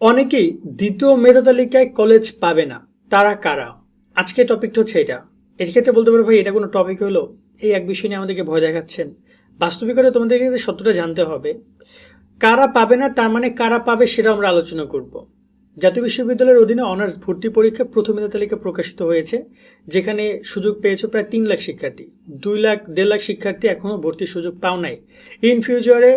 অনেকেই দ্বিতীয় মেধা তালিকায় কলেজ পাবে না। তারা কারা? আজকে টপিকটা হচ্ছে এটা। এক্ষেত্রে বলতে পারো ভাই, এটা কোনো টপিক হলো, এই এক বিষয় নিয়ে আমাদেরকে ভয় দেখাচ্ছেন। বাস্তবিকতা তোমাদেরকে সত্যটা জানতে হবে, কারা পাবে না, তার মানে কারা পাবে সেটা আমরা আলোচনা করব। জাতীয় বিশ্ববিদ্যালয়ের অধীনে অনার্স ভর্তি পরীক্ষা প্রথম মেধা তালিকা প্রকাশিত হয়েছে, যেখানে সুযোগ পেয়েছে প্রায় তিন লাখ শিক্ষার্থী। দুই লাখ, দেড় লাখ শিক্ষার্থী এখনও ভর্তির সুযোগ পাও নাই। ইন ফিউচারে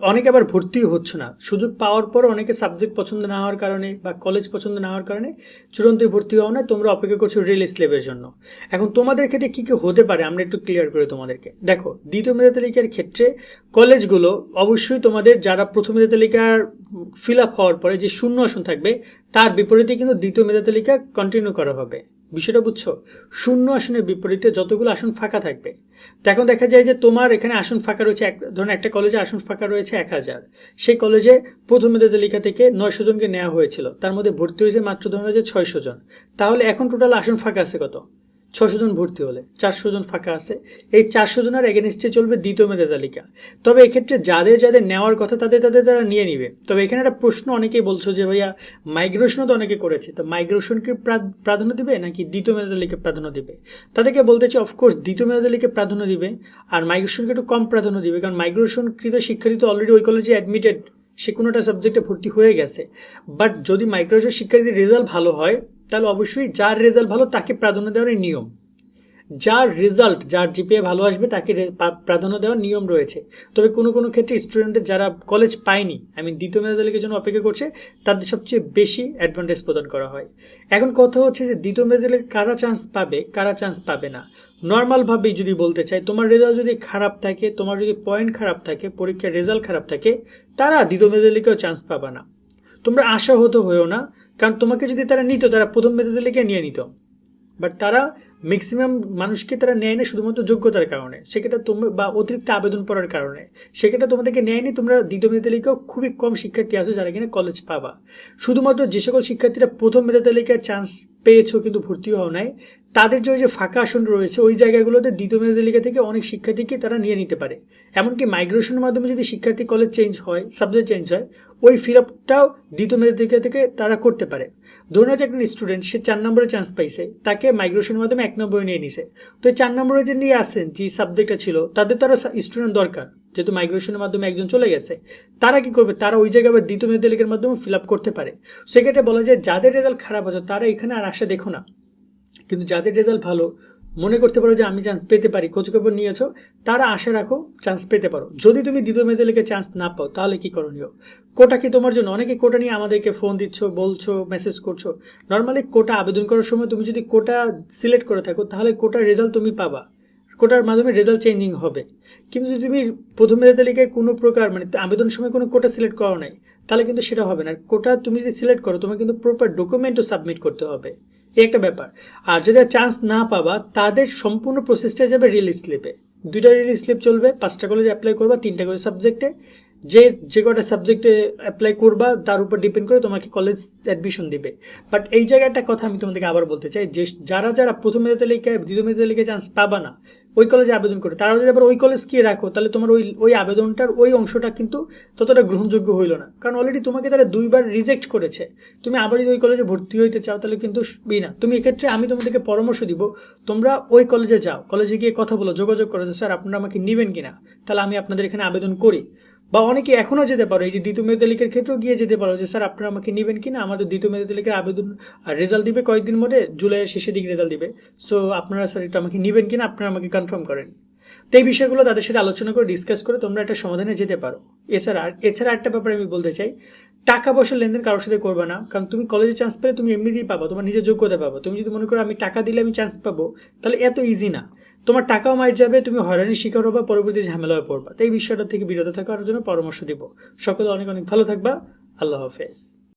অনেকে আবার ভর্তিও হচ্ছে না। সুযোগ পাওয়ার পর অনেকে সাবজেক্ট পছন্দ না হওয়ার কারণে বা কলেজ পছন্দ না হওয়ার কারণে চূড়ান্ত ভর্তি হওয়া না তোমরা অপেক্ষা করছ রিল স্লেবের জন্য। এখন তোমাদের ক্ষেত্রে কী কী হতে পারে? আমরা একটু ক্লিয়ার করে তোমাদেরকে। দেখো, দ্বিতীয় মেধা তালিকার ক্ষেত্রে কলেজগুলো অবশ্যই তোমাদের যারা প্রথম মেধা তালিকার ফিল আপ হওয়ার পরে যে শূন্য আসন থাকবে, তার বিপরীতে কিন্তু দ্বিতীয় মেধা তালিকা কন্টিনিউ করা হবে। বিষয়টা বুঝছ? শূন্য আসনের বিপরীতে যতগুলো আসন ফাঁকা থাকবে। এখন দেখা যায় যে তোমার এখানে আসন ফাঁকা রয়েছে এক, ধরুন একটা কলেজে আসন ফাঁকা রয়েছে এক হাজার। সেই কলেজে প্রথম তালিকা থেকে নয়শো জনকে নেওয়া হয়েছিল। তার মধ্যে ভর্তি হয়েছে মাত্র ধরুন যে ছয়শো জন। তাহলে এখন টোটাল আসন ফাঁকা আছে কত? ছশো জন ভর্তি হলে, চারশো জন ফাঁকা আছে। এই চারশো জনের এগেনস্টে চলবে দ্বিতীয় মেধা তালিকা। তবে এক্ষেত্রে যাদের যাদের নেওয়ার কথা তাদের তাদের তারা নিয়ে নিবে। তবে এখানে একটা প্রশ্ন অনেকেই বলছো যে, ভাইয়া মাইগ্রেশনও তো অনেকে করেছে। তো মাইগ্রেশনকে প্রা- প্রাধান্য দিবে নাকি দ্বিতীয় মেধা তালিকা প্রাধান্য দিবে? তাদেরকে বলতে চাই অফকোর্স দ্বিতীয় মেধা তালিকা প্রাধান্য দিবে। আর মাইগ্রেশনকে একটু কম প্রাধান্য দিবে। কারণ মাইগ্রেশনকৃত শিক্ষার্থী তো অলরেডি ওই কলেজে অ্যাডমিটেড সে কোনোটা সাবজেক্টে ভর্তি হয়ে গেছে। বাট যদি মাইগ্রেশন শিক্ষার্থীর রেজাল্ট ভালো হয় তাহলে অবশ্যই যার রেজাল্ট ভালো তাকে প্রাধান্য দেওয়ার নিয়ম। যার রেজাল্ট যার জিপিএ ভালো আসবে তাকে প্রাধান্য দেওয়ার নিয়ম রয়েছে। তবে কোনো কোনো ক্ষেত্রে স্টুডেন্টদের যারা কলেজ পায়নি আমি দ্বিতীয় মেধা তালিকার জন্য অপেক্ষা করছে, তাদের সবচেয়ে বেশি অ্যাডভান্টেজ প্রদান করা হয়। এখন কথা হচ্ছে যে দ্বিতীয় মেধা তালিকায় কারা চান্স পাবে, কারা চান্স পাবে না? নর্মালভাবেই যদি বলতে চাই, তোমার রেজাল্ট যদি খারাপ থাকে, তোমার যদি পয়েন্ট খারাপ থাকে, পরীক্ষার রেজাল্ট খারাপ থাকে, তারা দ্বিতীয় মেধা তালিকায় চান্স পাবে না। তোমরা আশাহত হয়েও না, কারণ তোমাকে যদি তারা নিত, তারা প্রথম মেধাতে লিখে নিয়ে নিত। বাট তারা ম্যাক্সিমাম মানুষকে তারা নেয় না শুধুমাত্র যোগ্যতার কারণে। সেক্ষেত্রে তোমরা বা অতিরিক্ত আবেদন পড়ার কারণে। সেক্ষেত্রে তোমাদেরকে নেয়নি, তোমরা দ্বিতীয় মেধা তালিকাও খুবই কম শিক্ষার্থী আছো যারা কিনা কলেজ পাবা। শুধুমাত্র যে সকল শিক্ষার্থীরা প্রথম মেধা তালিকায় চান্স পেয়েছ কিন্তু ভর্তি হও নাই, তাদের যে ওই যে ফাঁকা আসন রয়েছে, ওই জায়গাগুলোতে দ্বিতীয় মেধা তালিকা থেকে অনেক শিক্ষার্থীকে তারা নিয়ে নিতে পারে। এমনকি মাইগ্রেশনের মাধ্যমে যদি শিক্ষার্থী কলেজ চেঞ্জ হয় সাবজেক্ট চেঞ্জ হয়, ওই ফিল আপটাও দ্বিতীয় মেধা তালিকা থেকে তারা করতে পারে। ধরুন হচ্ছে একটা স্টুডেন্ট সে চার নম্বরে চান্স পাইছে, তাকে মাইগ্রেশনের মাধ্যমে এক নম্বরে নিয়ে নিছে। তো চার নম্বরে যে নিয়ে আসেন যে সাবজেক্টটা ছিল, তাদের তো আরও স্টুডেন্ট দরকার, যেহেতু মাইগ্রেশনের মাধ্যমে একজন চলে গেছে। তারা কি করবে? তারা ওই জায়গায় দ্বিতীয় মেয়েদের তালিকার মাধ্যমে ফিল আপ করতে পারে। সেক্ষেত্রে বলা যায়, যাদের রেজাল্ট খারাপ আছে, তারা এখানে আর আশা দেখো না। কিন্তু যাদের রেজাল্ট ভালো মনে করতে পারো যে আমি চান্স পেতে পারি, খোঁজখবর নিয়েছো, তারা আশা রাখো চান্স পেতে পারো। যদি তুমি দ্বিতীয় মেয়েদের লিখে চান্স না পাও, তাহলে কি করণীয়? কোটা কি তোমার জন্য? অনেকে কোটা নিয়ে আমাদেরকে ফোন দিচ্ছ, বলছো মেসেজ করছ। নর্মালি কোটা আবেদন করার সময় তুমি যদি কোটা সিলেক্ট করে থাকো, তাহলে কোটার রেজাল্ট তুমি পাবা। কোটার মাধ্যমে রেজাল্ট চেঞ্জিং হবে। কিন্তু যদি তুমি প্রথম মেধা তালিকায় কোনো প্রকার মানে আবেদন সময় কোনো কোটা সিলেক্ট করা নাই, তাহলে কিন্তু সেটা হবে না। কোটা তুমি যদি সিলেক্ট করো, তোমাকে কিন্তু প্রপার ডকুমেন্টও সাবমিট করতে হবে। এই একটা ব্যাপার। আর যদি চান্স না পাবা, তাদের সম্পূর্ণ প্রসেসটা যাবে রিলিজ স্লিপে দুইটা রিলিজ স্লিপ চলবে, পাঁচটা কলেজে অ্যাপ্লাই করবা, তিনটা করে সাবজেক্টে যে যে কটা সাবজেক্টে অ্যাপ্লাই করবা, তার উপর ডিপেন্ড করে তোমাকে কলেজ অ্যাডমিশন দিবে। বাট এই জায়গায় একটা কথা আমি তোমাদেরকে আবার বলতে চাই, যে যারা যারা প্রথম মেধা তালিকায় দ্বিতীয় মেধা তালিকায় চান্স পাবা না, ওই কলেজে আবেদন করে। তারা যদি আবার ওই কলেজ কি রাখো, তাহলে তোমার ওই ওই আবেদনটার ওই অংশটা কিন্তু ততটা গ্রহণযোগ্য হইল না। কারণ অলরেডি তোমাকে তারা দুইবার রিজেক্ট করেছে। তুমি আবার যদি ওই কলেজে ভর্তি হইতে চাও, তাহলে কিন্তু না। তুমি এক্ষেত্রে আমি তোমাদেরকে পরামর্শ দিব, তোমরা ওই কলেজে যাও। কলেজে গিয়ে কথা বলো, যোগাযোগ করো যে, স্যার, আপনারা আমাকে নেবেন কিনা? তাহলে আমি আপনাদের এখানে আবেদন করি। বা অনেকে এখনও যেতে পারো, এই যে দ্বিতীয় মেধা তালিকার ক্ষেত্রেও গিয়ে যেতে পারো যে, স্যার, আপনারা আমাকে নেবেন কি না আমাদের দ্বিতীয় মেধা তালিকার আবেদন রেজাল্ট দিবে কয়েকদিন মধ্যে জুলাইয়ের শেষের দিকে রেজাল্ট দিবে। সো আপনারা, স্যার, এটা আমাকে নেবেন কি না আপনারা আমাকে কনফার্ম করেন। তো এই বিষয়গুলো তাদের সাথে আলোচনা করে ডিসকাস করে তোমরা একটা সমাধানে যেতে পারো। এছাড়া আর, এছাড়া একটা ব্যাপারে আমি বলতে চাই, টাকা পয়সা লেনদেন কারোর সাথে করবে না, কারণ তুমি কলেজে চান্স পেলে তুমি এমনিতেই পাবো, তোমার নিজের যোগ্যতা পাবো। তুমি যদি মনে করো আমি টাকা দিলে আমি চান্স পাবো, তাহলে এত ইজি না। তোমার টাকাও মার যাবে, তুমি হয়রানির শিকার হবা পরবর্তী ঝামেলা হয়ে পড়বা তাই বিষয়টা থেকে বিরত থাকার জন্য পরামর্শ দিব। সকলে অনেক অনেক ভালো থাকবা। আল্লাহ হাফেজ।